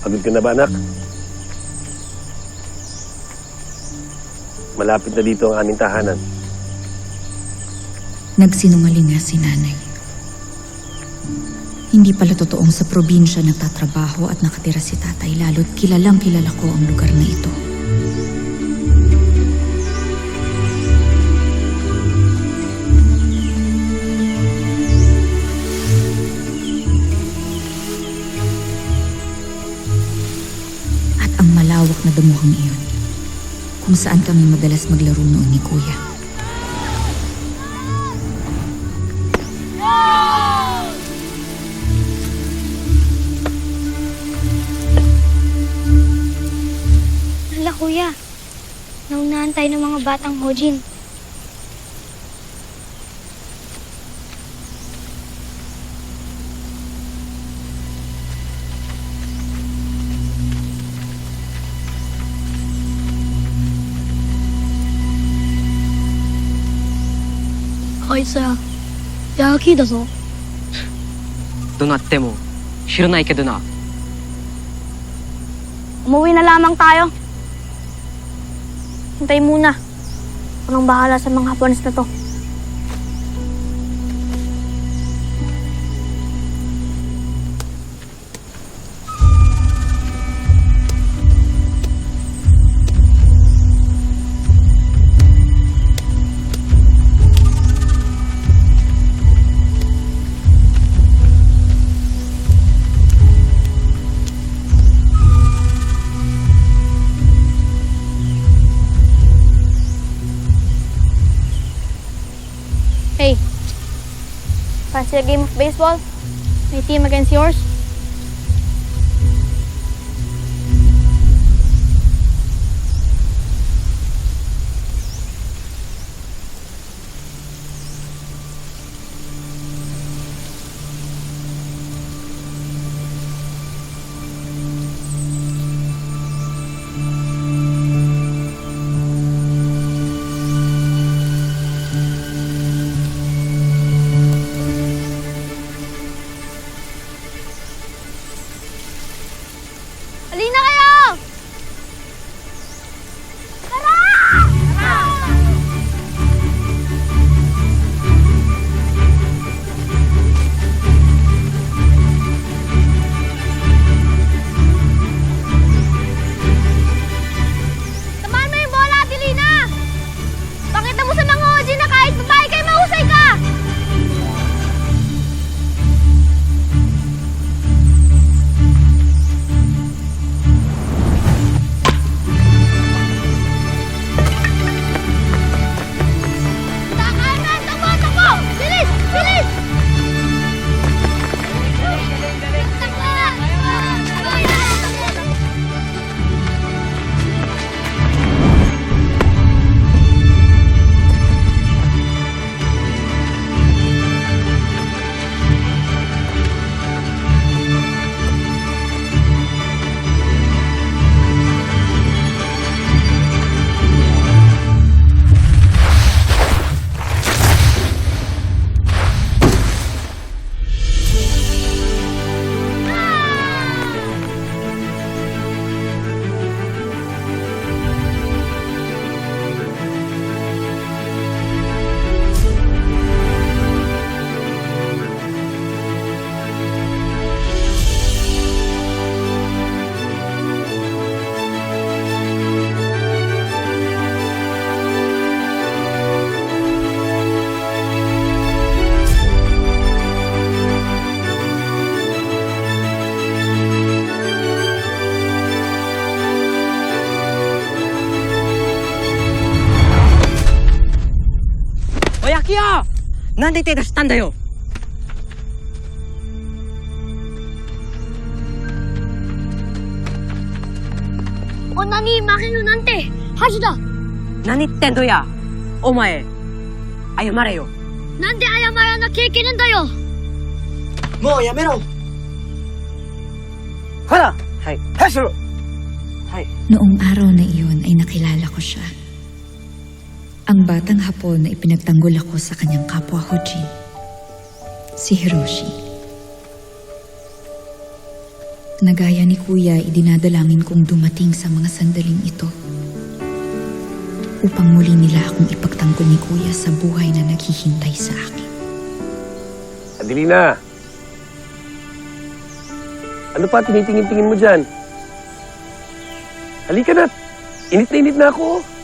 Pagod ka na ba, anak? Malapit na dito ang aming tahanan. Nagsinungaling nga si nanay. Hindi pala totoong sa probinsya nagtatrabaho at nakatira si tatay lalo't kilalang kilala ko ang lugar na ito. Na damuhang iyon, kung saan kami madalas maglaro noon ni Kuya. Hala kuya, naunahan tayo ng mga batang Hojin. Kaisa, yaki da zo. どなっても知らないけどな Umuwi na lamang tayo. Hintay muna. Ako nang bahala sa mga Hapones na to. Fancy a game of baseball? My team against yours? なんで手出したんだよ O nani, makino nante! Hajda! 何言ってんのやお前謝れよ Nande ayamara na keke nan dayo! もうやめろほらはいはいしろ Noong araw na iyon ay nakilala ko siya. Ang batang hapon na ipinagtanggol ako sa kanyang kapwa Hojin. Si Hiroshi. Na gaya ni Kuya, idinadalangin kong dumating sa mga sandaling ito. Upang muli nila akong ipagtanggol ni Kuya sa buhay na naghihintay sa akin. Adelina! Ano pa tinitingin-tingin mo dyan? Halika na! Init na init na ako.